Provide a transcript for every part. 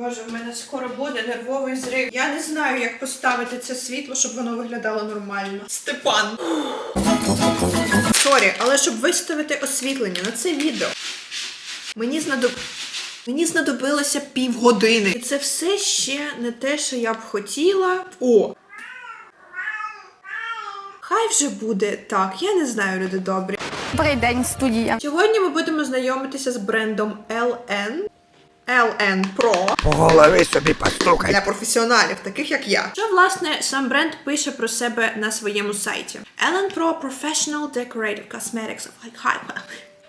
Боже, в мене скоро буде нервовий зрив. Я не знаю, як поставити це світло, щоб воно виглядало нормально. Степан. Сорі, але щоб виставити освітлення на це відео, мені знадоб... Мені знадобилося півгодини. І це все ще не те, що я б хотіла. О! Хай вже буде так, я не знаю, люди добрі. Добрий день, студія. Сьогодні ми будемо знайомитися з брендом LN. LN Pro По голові собі постукай. для професіоналів, таких як я. Що власне сам бренд пише про себе на своєму сайті? LN Pro Professional Decorative Cosmetics of high high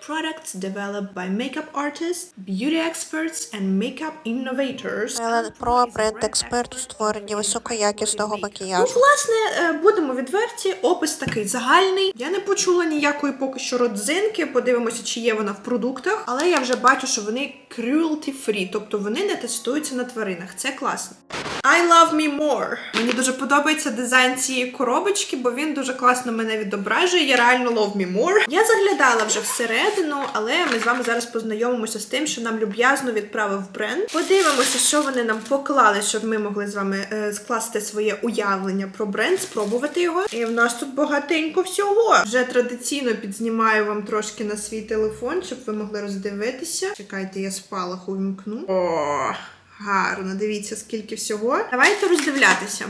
products developed by makeup artists, beauty experts, and makeup innovators. Елен Про бренд-експерт у створенні високоякісного Ну, макіяжу. власне, е, будемо відверті, опис такий загальний. Я не почула ніякої поки що родзинки. Подивимося, чи є вона в продуктах, але я вже бачу, що вони cruelty free, тобто вони не тестуються на тваринах. Це класно. I love me more. Мені дуже подобається дизайн цієї коробочки, бо він дуже класно мене відображує. Я реально love me more. Я заглядала вже всередину, але ми з вами зараз познайомимося з тим, що нам люб'язно відправив бренд. Подивимося, що вони нам поклали, щоб ми могли з вами е, скласти своє уявлення про бренд, спробувати його. І в нас тут багатенько всього. Вже традиційно підзнімаю вам трошки на свій телефон, щоб ви могли роздивитися. Чекайте, я спалах увімкну. О, гарно, дивіться, скільки всього. Давайте роздивлятися.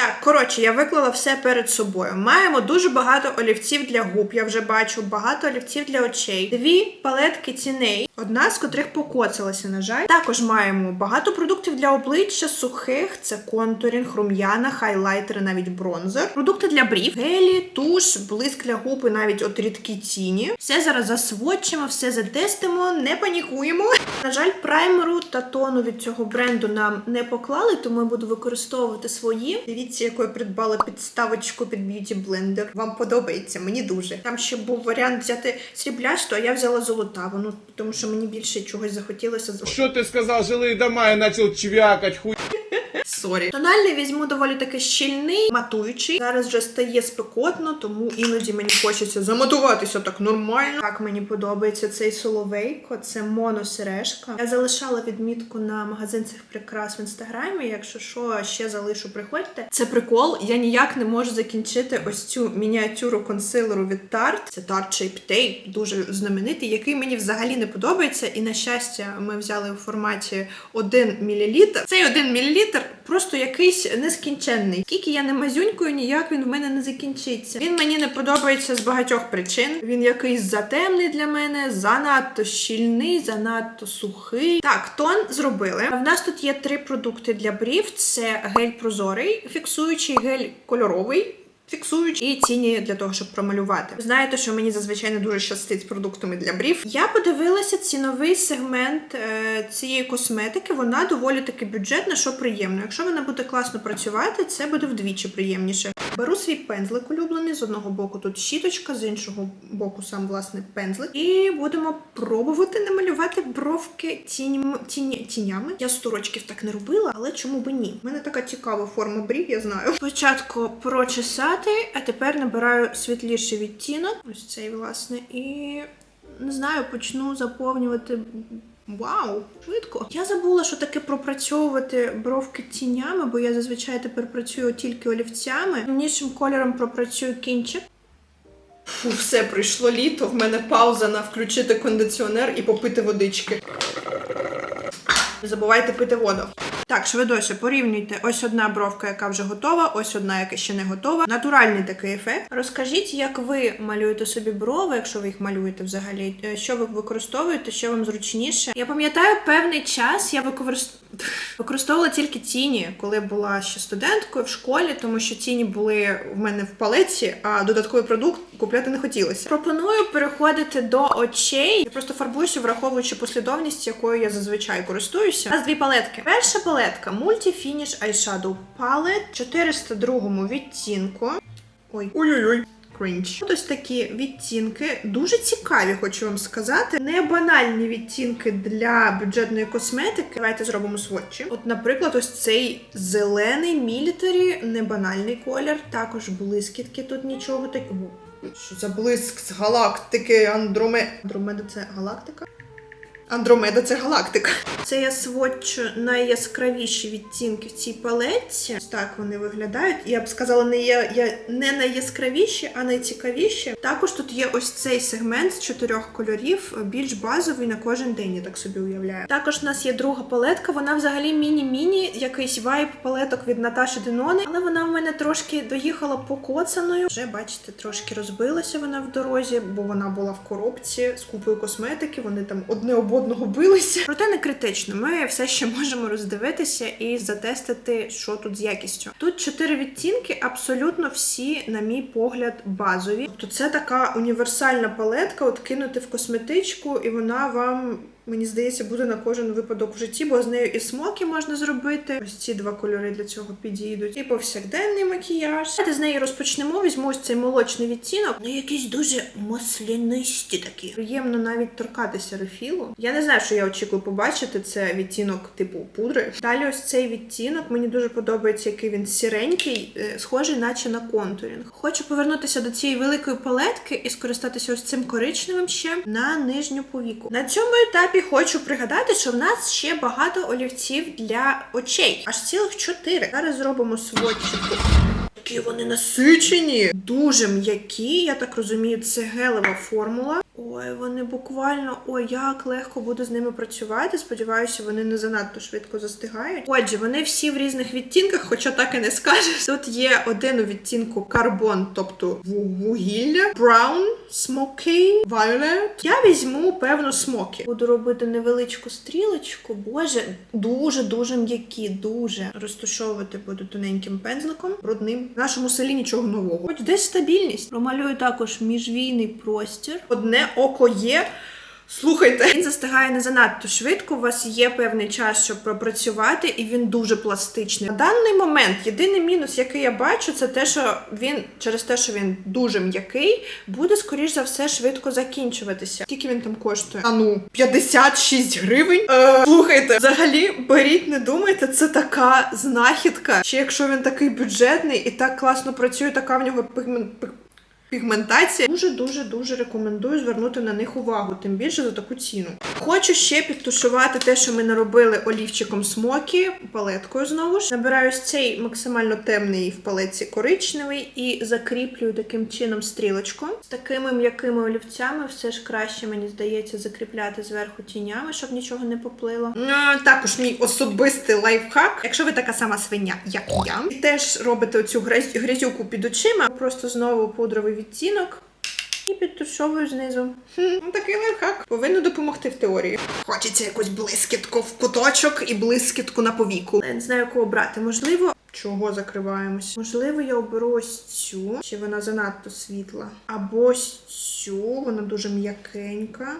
Так, коротше, я виклала все перед собою. Маємо дуже багато олівців для губ. Я вже бачу багато олівців для очей. Дві палетки тіней, одна з котрих покоцалася, на жаль. Також маємо багато продуктів для обличчя сухих: це контурінг, рум'яна, хайлайтери, навіть бронзер. Продукти для брів, гелі, туш, блиск для губ і навіть от рідкі тіні. Все зараз засводчимо, все затестимо, не панікуємо. На жаль, праймеру та тону від цього бренду нам не поклали, тому я буду використовувати свої. Дивіться, яку я придбала підставочку під б'юті блендер. Вам подобається, мені дуже. Там ще був варіант взяти сріблясту, а я взяла золотаву. Ну тому що мені більше чогось захотілося з ти сказав, жили дома, я почав чвякати, хуй. Сорі. Тональний візьму доволі таки щільний, матуючий. Зараз вже стає спекотно, тому іноді мені хочеться заматуватися так нормально. Так мені подобається цей соловейко, це моносережка. Я залишала відмітку на магазин цих прикрас в інстаграмі. Якщо що, ще залишу, приходьте. Це прикол. Я ніяк не можу закінчити ось цю мініатюру консилеру від Tarte. Це Tarte Shape Tape, дуже знаменитий, який мені взагалі не подобається. І на щастя, ми взяли у форматі 1 мл. Цей 1 мл просто якийсь нескінченний. Скільки я не мазюнькою, ніяк він в мене не закінчиться. Він мені не подобається з багатьох причин. Він якийсь затемний для мене, занадто щільний, занадто сухий. Так, тон зробили. В нас тут є три продукти для брів: це гель прозорий, фіксуючий гель кольоровий. Фіксуючи і тіні для того, щоб промалювати. Знаєте, що мені зазвичай не дуже щастить з продуктами для брів. Я подивилася ціновий сегмент е, цієї косметики. Вона доволі таки бюджетна, що приємно. Якщо вона буде класно працювати, це буде вдвічі приємніше. Беру свій пензлик улюблений. З одного боку тут щіточка, з іншого боку сам власне пензлик. І будемо пробувати намалювати бровки тінь, тіні, тінями. Я сто рочків так не робила, але чому би ні? У мене така цікава форма брів, я знаю. Спочатку прочесати, а тепер набираю світліший відтінок. Ось цей, власне, і не знаю, почну заповнювати. Вау, швидко. Я забула, що таке пропрацьовувати бровки тінями, бо я зазвичай тепер працюю тільки олівцями. Темнішим кольором пропрацюю кінчик. Фу, все, прийшло літо. В мене пауза на включити кондиціонер і попити водички. Не забувайте пити воду. Так, швидоше, порівнюйте. Ось одна бровка, яка вже готова, ось одна, яка ще не готова. Натуральний такий ефект. Розкажіть, як ви малюєте собі брови, якщо ви їх малюєте взагалі, е, що ви використовуєте, що вам зручніше. Я пам'ятаю певний час я використ... використовувала тільки тіні, коли була ще студенткою в школі, тому що тіні були в мене в палеці, а додатковий продукт купляти не хотілося. Пропоную переходити до очей. Я просто фарбуюся, враховуючи послідовність, якою я зазвичай користуюся. У нас дві палетки. Перша палетка Multi-Finish Eyeshadow Palette 402 відтінку. Ой, ой-ой-ой. Крінж. Тут ось такі відтінки, дуже цікаві, хочу вам сказати. Не банальні відтінки для бюджетної косметики. Давайте зробимо сводчі. От, наприклад, ось цей зелений мілітарі, не банальний колір. Також блискітки тут нічого такого. Що за блиск з галактики Андроме... Андромеда це галактика? Андромеда це галактика. Це я сводчу найяскравіші відтінки в цій палетці. Так вони виглядають. Я б сказала, не я, я не найяскравіші, а найцікавіші. Також тут є ось цей сегмент з чотирьох кольорів, більш базовий на кожен день, я так собі уявляю. Також у нас є друга палетка. Вона взагалі міні-міні, якийсь вайб палеток від Наташі Денони, але вона в мене трошки доїхала покоцаною. Вже бачите, трошки розбилася вона в дорозі, бо вона була в коробці з купою косметики. Вони там одне об одного билися. Проте не критично. Ми все ще можемо роздивитися і затестити, що тут з якістю. Тут чотири відтінки, абсолютно всі, на мій погляд, базові. Тобто це така універсальна палетка, от кинути в косметичку, і вона вам. Мені здається, буде на кожен випадок в житті, бо з нею і смоки можна зробити. Ось ці два кольори для цього підійдуть. І повсякденний макіяж. Давайте з неї розпочнемо. Візьму ось цей молочний відтінок. Ну, якісь дуже маслянисті такі. Приємно навіть торкатися рефілу. Я не знаю, що я очікую побачити. Це відтінок типу пудри. Далі ось цей відтінок. Мені дуже подобається, який він сіренький, е, схожий, наче на контурінг. Хочу повернутися до цієї великої палетки і скористатися ось цим коричневим ще на нижню повіку. На цьому етапі хочу пригадати, що в нас ще багато олівців для очей, аж цілих чотири. Зараз зробимо сводчику. Які вони насичені, дуже м'які. Я так розумію, це гелева формула. Ой, вони буквально ой, як легко буде з ними працювати. Сподіваюся, вони не занадто швидко застигають. Отже, вони всі в різних відтінках, хоча так і не скажеш. Тут є один у відтінку карбон, тобто вугілля, brown, smoky, violet. Я візьму певно смокі. Буду робити невеличку стрілочку. Боже, дуже дуже м'які, дуже розташовувати буду тоненьким пензликом, брудним. В нашому селі нічого нового. Хоч десь стабільність. Промалюю також міжвійний простір. Одне око є. Слухайте, він застигає не занадто швидко. У вас є певний час, щоб пропрацювати, і він дуже пластичний. На даний момент єдиний мінус, який я бачу, це те, що він через те, що він дуже м'який, буде скоріш за все швидко закінчуватися. Скільки він там коштує? А ну 56 гривень. Е, слухайте, взагалі беріть, не думайте, це така знахідка. Чи якщо він такий бюджетний і так класно працює, така в нього пігмент. Пігментація дуже дуже рекомендую звернути на них увагу, тим більше за таку ціну. Хочу ще підтушувати те, що ми наробили олівчиком смокі, палеткою знову ж. Набираю цей максимально темний в палетці коричневий і закріплюю таким чином стрілочку. З такими м'якими олівцями все ж краще, мені здається, закріпляти зверху тінями, щоб нічого не поплило. Також мій особистий лайфхак. Якщо ви така сама свиня, як я, і теж робите оцю грязюку під очима, просто знову пудровий відтінок. І підтушовую знизу. Хм, ну, такий лайфхак повинно допомогти в теорії. Хочеться якусь блискітку в куточок і блискітку на повіку. Не знаю, яку обрати. Можливо, чого закриваємось? Можливо, я оберу ось цю, чи вона занадто світла. Або ось цю, вона дуже м'якенька.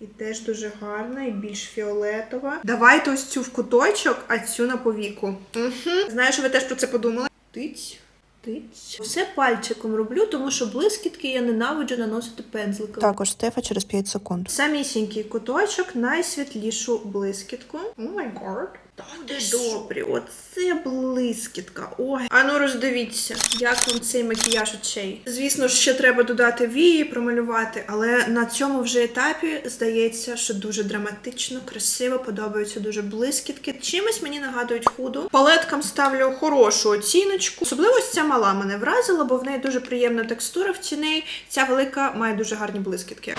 І теж дуже гарна, і більш фіолетова. Давайте ось цю в куточок, а цю на повіку. Угу. Знаю, що ви теж про це подумали. Тиць. Тиць. Все пальчиком роблю, тому що блискітки я ненавиджу наносити пензликом. Також Стефа через 5 секунд. Самісінький куточок, найсвітлішу блискітку. О май гад. Так, де добрі, оце блискітка. Ой, а ну роздивіться, як вам цей макіяж очей. Звісно ще треба додати вії, промалювати, але на цьому вже етапі здається, що дуже драматично, красиво, подобаються дуже блискітки. Чимось мені нагадують худу. Палеткам ставлю хорошу оціночку. Особливо ось ця мала мене вразила, бо в неї дуже приємна текстура в ціні. Ця велика має дуже гарні блискітки.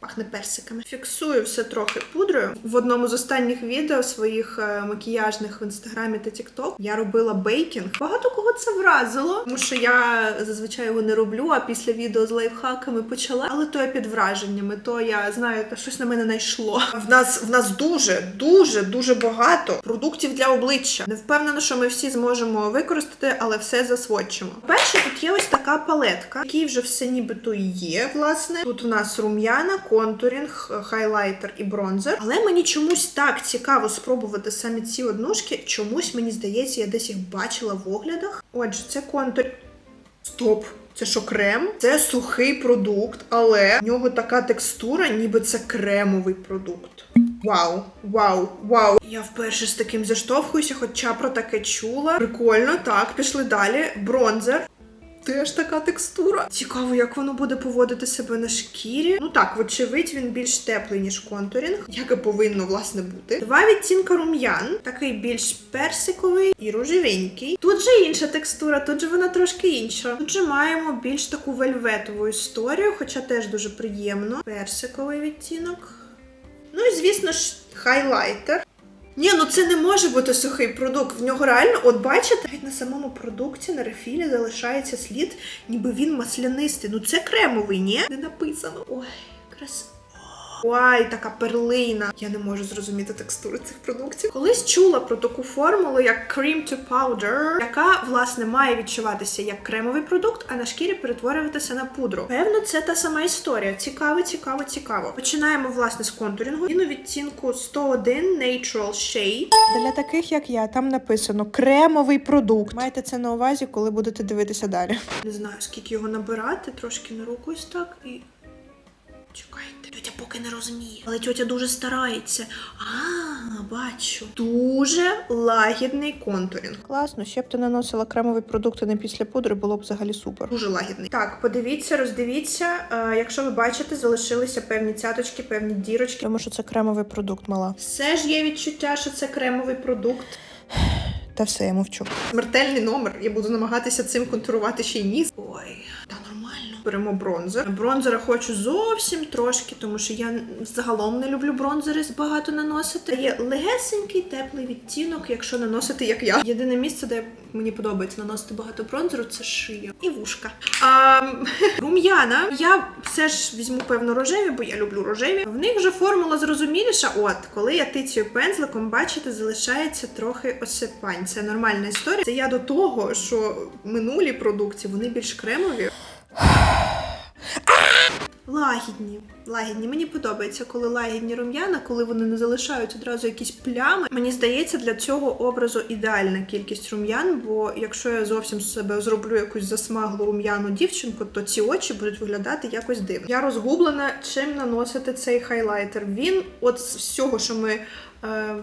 Пахне персиками. Фіксую все трохи пудрою. В одному з останніх відео своїх е, макіяжних в інстаграмі та Тікток я робила бейкінг. Багато кого це вразило, тому що я зазвичай його не роблю. А після відео з лайфхаками почала. Але то я під враженнями, то я знаю, та щось на мене найшло. В нас в нас дуже, дуже, дуже багато продуктів для обличчя. Не впевнена, що ми всі зможемо використати, але все засводчимо. Перше, тут є ось така палетка, якій вже все нібито є. Власне, тут у нас рум'яна, контурінг, хайлайтер і бронзер. Але мені чомусь так цікаво спробувати саме ці однушки. Чомусь мені здається, я десь їх бачила в оглядах. Отже, це контур. Стоп. Це що крем? Це сухий продукт, але в нього така текстура, ніби це кремовий продукт. Вау, вау, вау. Я вперше з таким заштовхуюся, хоча про таке чула. Прикольно, так, пішли далі. Бронзер. Теж така текстура. Цікаво, як воно буде поводити себе на шкірі. Ну так, вочевидь, він більш теплий, ніж контурінг, як і повинно власне бути. Два відтінка рум'ян, такий більш персиковий і рожевенький. Тут же інша текстура, тут же вона трошки інша. Тут же маємо більш таку вельветову історію, хоча теж дуже приємно. Персиковий відтінок. Ну і звісно ж, хайлайтер. Ні, ну це не може бути сухий продукт. В нього реально, от бачите, навіть на самому продукті на рефілі залишається слід, ніби він маслянистий. Ну це кремовий, ні? Не написано. Ой, крас. Ой, така перлина. Я не можу зрозуміти текстури цих продуктів. Колись чула про таку формулу, як cream to powder, яка власне має відчуватися як кремовий продукт, а на шкірі перетворюватися на пудру. Певно, це та сама історія. Цікаво, цікаво, цікаво. Починаємо власне з контурінгу. Він у відтінку 101 Natural Shade. Для таких як я, там написано кремовий продукт. Майте це на увазі, коли будете дивитися далі. Не знаю, скільки його набирати, трошки на руку ось так і. Чекайте, тетя поки не розуміє, але тетя дуже старається. А, бачу. Дуже лагідний контурінг. Класно, ще б ти наносила кремові продукти не після пудри, було б взагалі супер. Дуже лагідний. Так, подивіться, роздивіться. Е, якщо ви бачите, залишилися певні цяточки, певні дірочки. Тому що це кремовий продукт мала. Все ж є відчуття, що це кремовий продукт. Та все, я мовчу. Смертельний номер. Я буду намагатися цим контурувати ще й ніс. Ой, та нормально. Беремо бронзер. Бронзера хочу зовсім трошки, тому що я загалом не люблю бронзери багато наносити. Є легесенький теплий відтінок, якщо наносити як я. Єдине місце, де мені подобається наносити багато бронзеру, це шия і вушка. А, рум'яна. Я все ж візьму певно рожеві, бо я люблю рожеві. В них вже формула зрозуміліша. От, коли я тицюю пензликом, бачите, залишається трохи осипань. Це нормальна історія. Це я до того, що минулі продукції вони більш кремові. Лагідні, лагідні. Мені подобається, коли лагідні рум'яна, коли вони не залишають одразу якісь плями. Мені здається, для цього образу ідеальна кількість рум'ян, бо якщо я зовсім з себе зроблю якусь засмаглу рум'яну дівчинку, то ці очі будуть виглядати якось дивно. Я розгублена, чим наносити цей хайлайтер. Він, от з всього, що ми е,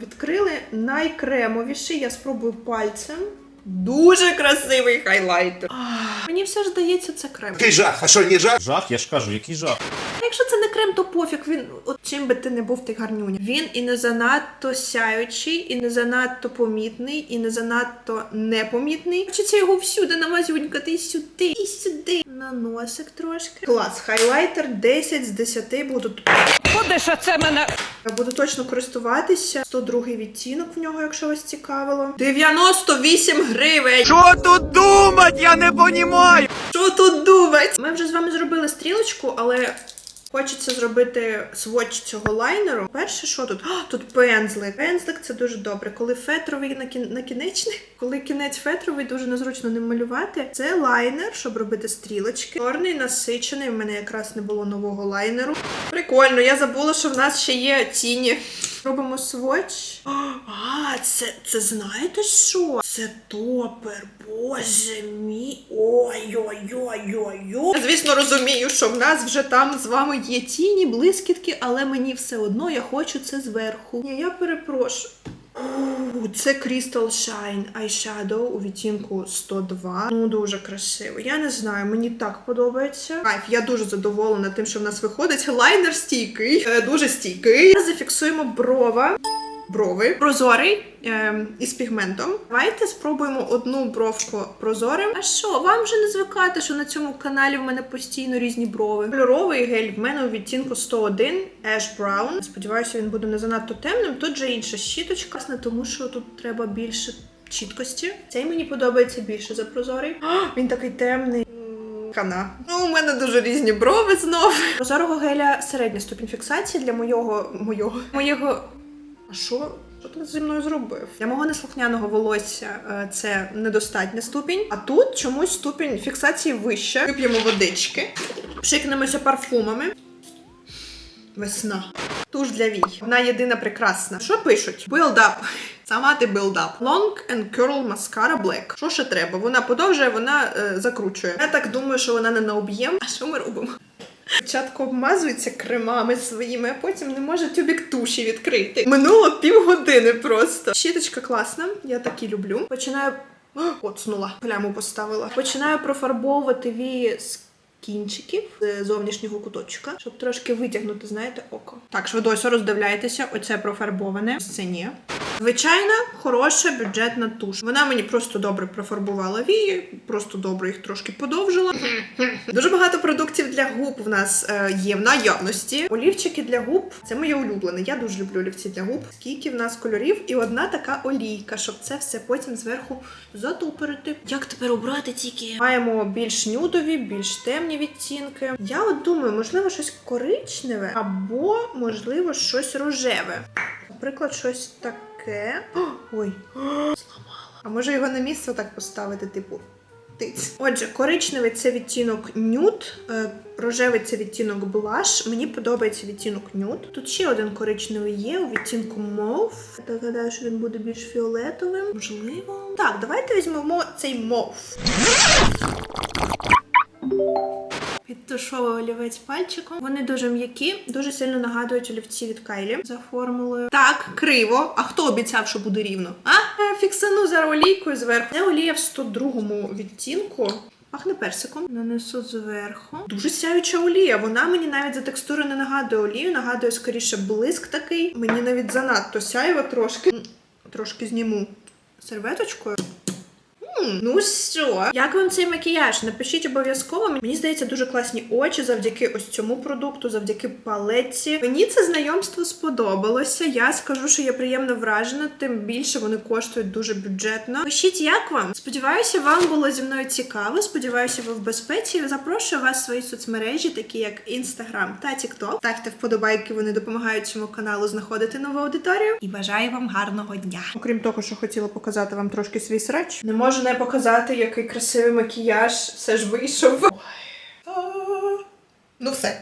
відкрили, найкремовіший. Я спробую пальцем. Дуже красивий хайлайтер. Ах, Мені все ж здається, це крем. Який жах, а що не жах? Жах, я ж кажу, який жах. А Якщо це не крем, то пофіг. Він от чим би ти не був ти гарнюня. Він і не занадто сяючий, і не занадто помітний, і не занадто непомітний. Хочеться його всюди намазюнькати і сюди, і сюди. На носик трошки. Клас, хайлайтер 10 з 10 буду. Куди ж це мене? Я буду точно користуватися. 102 відтінок в нього, якщо вас цікавило. 98 гривень! Що тут думать, я не понімаю. Що тут думать? Ми вже з вами зробили стрілочку, але хочеться зробити сводч цього лайнеру. Перше, що тут? А, тут пензлик. Пензлик це дуже добре. Коли фетровий накі- накінечник, коли кінець фетровий, дуже незручно ним малювати. Це лайнер, щоб робити стрілочки. Чорний насичений. В мене якраз не було нового лайнеру. Прикольно, я забула, що в нас ще є тіні. Робимо сводч. А, це, це знаєте що? Це топер, боже мій. Ой-ой-ой-ой-ой. Звісно, розумію, що в нас вже там з вами є тіні, блискітки, але мені все одно я хочу це зверху. Ні, я перепрошую. У, це Crystal Shine Eyeshadow у відтінку 102. Ну, дуже красиво. Я не знаю, мені так подобається. Кайф, я дуже задоволена тим, що в нас виходить. Лайнер стійкий, е, дуже стійкий. Зафіксуємо брова. Брови прозорий ем, із пігментом. Давайте спробуємо одну бровку прозорим. А що, вам вже не звикати, що на цьому каналі в мене постійно різні брови. Кольоровий гель в мене у відтінку 101 Ash Brown. Сподіваюся, він буде не занадто темним. Тут же інша щіточка, тому що тут треба більше чіткості. Цей мені подобається більше за прозорий. А, він такий темний. М, Хана. Ну, у мене дуже різні брови знов. Прозорого геля середня ступінь фіксації для моєго моєго моєго. А що? Що ти зі мною зробив? Для мого неслухняного волосся е, це недостатня ступінь, а тут чомусь ступінь фіксації вища. Вип'ємо водички, пшикнемося парфумами. Весна. Туш для вій. Вона єдина прекрасна. Що пишуть? Build up. Сама ти build up. Long and curl mascara black. Що ще треба? Вона подовжує, вона е, закручує. Я так думаю, що вона не на об'єм. А що ми робимо? Спочатку обмазується кремами своїми, а потім не може тюбік туші відкрити. Минуло півгодини просто. Щіточка класна, я такі люблю. Починаю Оцнула, пляму поставила. Починаю профарбовувати вії з кінчиків з зовнішнього куточка, щоб трошки витягнути, знаєте, око. Так, швидосо роздивляйтеся, оце профарбоване, це ні. Звичайна, хороша бюджетна туш. Вона мені просто добре профарбувала вії, просто добре їх трошки подовжила. Дуже багато продуктів для губ в нас е, є в наявності. Олівчики для губ це моє улюблене. Я дуже люблю олівці для губ. Скільки в нас кольорів, і одна така олійка, щоб це все потім зверху затуперити. Як тепер обрати тільки? Маємо більш нюдові, більш темні відтінки. Я от думаю, можливо, щось коричневе або можливо щось рожеве. Наприклад, щось таке. Ой, зламала. А може його на місце так поставити, типу. Отже, коричневий це відтінок нюд, е, рожевий це відтінок блаш. Мені подобається відтінок нюд. Тут ще один коричневий є у відтінку мов. Я гадаю, що він буде більш фіолетовим. Можливо. Так, давайте візьмемо цей мов. Підтушовую олівець пальчиком. Вони дуже м'які, дуже сильно нагадують олівці від Кайлі за формулою. Так, криво. А хто обіцяв, що буде рівно? А? Е, Фіксану зараз олійкою зверху. Це олія в 102-му відтінку. Пахне персиком. Нанесу зверху. Дуже сяюча олія. Вона мені навіть за текстуру не нагадує олію, нагадує скоріше блиск такий. Мені навіть занадто сяєва трошки. Трошки зніму серветочкою. Ну що, як вам цей макіяж? Напишіть обов'язково. Мені здається, дуже класні очі завдяки ось цьому продукту, завдяки палетці. Мені це знайомство сподобалося. Я скажу, що я приємно вражена, тим більше вони коштують дуже бюджетно. Пишіть, як вам? Сподіваюся, вам було зі мною цікаво. Сподіваюся, ви в безпеці. Запрошую вас в свої соцмережі, такі як Instagram та TikTok. Ставте вподобайки, вони допомагають цьому каналу знаходити нову аудиторію. І бажаю вам гарного дня. Окрім того, що хотіла показати вам трошки свій срач, не можу не показати, який красивий макіяж все ж вийшов. Ну все.